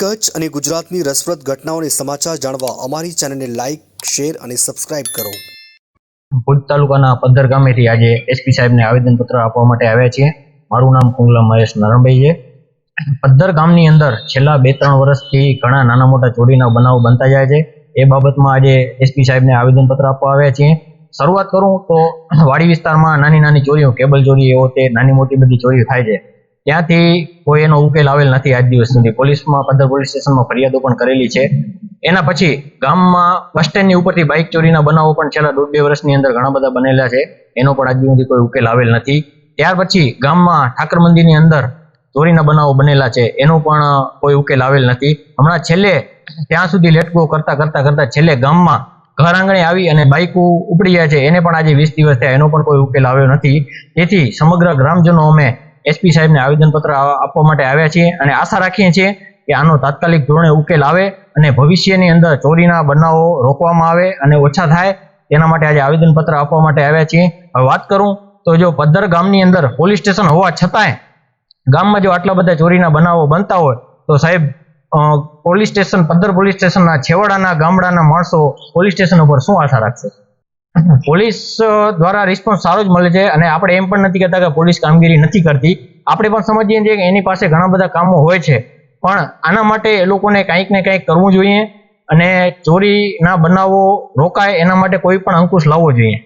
કચ્છ અને ગુજરાતની રસપ્રદ ઘટનાઓને સમાચાર જાણવા અમારી ચેનલને લાઇક શેર અને સબસ્ક્રાઇબ કરો. ભુજ તાલુકાના પદ્ધર ગામેથી આજે એસપી સાહેબને આવેદનપત્ર આપવા માટે આવ્યા છીએ. મારું નામ કુંગલા મહેશ નારણભાઈ છે. પદ્ધર ગામની અંદર છેલ્લા બે ત્રણ વર્ષથી ઘણા નાના મોટા ચોરીના બનાવો બનતા જાય છે. એ બાબતમાં આજે એસપી સાહેબને આવેદનપત્ર આપવા આવ્યા છીએ. શરૂઆત કરું તો વાડી વિસ્તારમાં નાની નાની ચોરીઓ, કેબલ ચોરી એવો તે નાની મોટી બધી ચોરીઓ થાય છે. ત્યાંથી કોઈ એનો ઉકેલ આવેલ નથી આજ દિવસ સુધી. પોલીસમાં, પંદર પોલીસ સ્ટેશનમાં ફરિયાદો પણ કરેલી છે. એના પછી ગામમાં બસ સ્ટેન્ડની ઉપરથી બાઇક ચોરીના બનાવો પણ છેલ્લા દોઢ બે વર્ષની અંદર ઘણા બધા બનેલા છે. એનો પણ આજ સુધી કોઈ ઉકેલ આવેલ નથી. ત્યાર પછી ગામમાં ઠાકર મંદિરની અંદર ચોરીના બનાવો બનેલા છે. એનો પણ કોઈ ઉકેલ આવેલ નથી. હમણાં છેલ્લે ત્યાં સુધી લેટકો કરતા કરતા કરતા છેલ્લે ગામમાં ઘર આંગણે આવી અને બાઇકો ઉપડી જાય છે. એને પણ આજે વીસ દિવસ થયા. એનો પણ કોઈ ઉકેલ આવ્યો નથી. તેથી સમગ્ર ગ્રામજનો અમે એસપી સાહેબને આવેદનપત્ર આપવા માટે આવ્યા છીએ અને આશા રાખીએ છીએ કે આનો તાત્કાલિક ધોરણે ઉકેલ આવે અને ભવિષ્યની અંદર ચોરીના બનાવો રોકવામાં આવે અને ઓછા થાય. તેના માટે આજે આવેદનપત્ર આપવા માટે આવ્યા છીએ. હવે વાત કરું તો જો પદ્ધર ગામની અંદર પોલીસ સ્ટેશન હોવા છતાંય ગામમાં જો આટલા બધા ચોરીના બનાવો બનતા હોય, તો સાહેબ પોલીસ સ્ટેશન, પદ્ધર પોલીસ સ્ટેશનના છેવાડાના ગામડાના માણસો પોલીસ સ્ટેશન ઉપર શું આશા રાખશે? પોલીસ દ્વારા રિસ્પોન્સ સારો જ મળે છે અને આપણે એમ પણ નથી કહેતા કે પોલીસ કામગીરી નથી કરતી. આપણે પણ સમજીએ છીએ કે એની પાસે ઘણા બધા કામો હોય છે. પણ આના માટે એ લોકોને કંઈક ને કંઈક કરવું જોઈએ અને ચોરીના બનાવો રોકાય એના માટે કોઈ પણ અંકુશ લાવવો જોઈએ.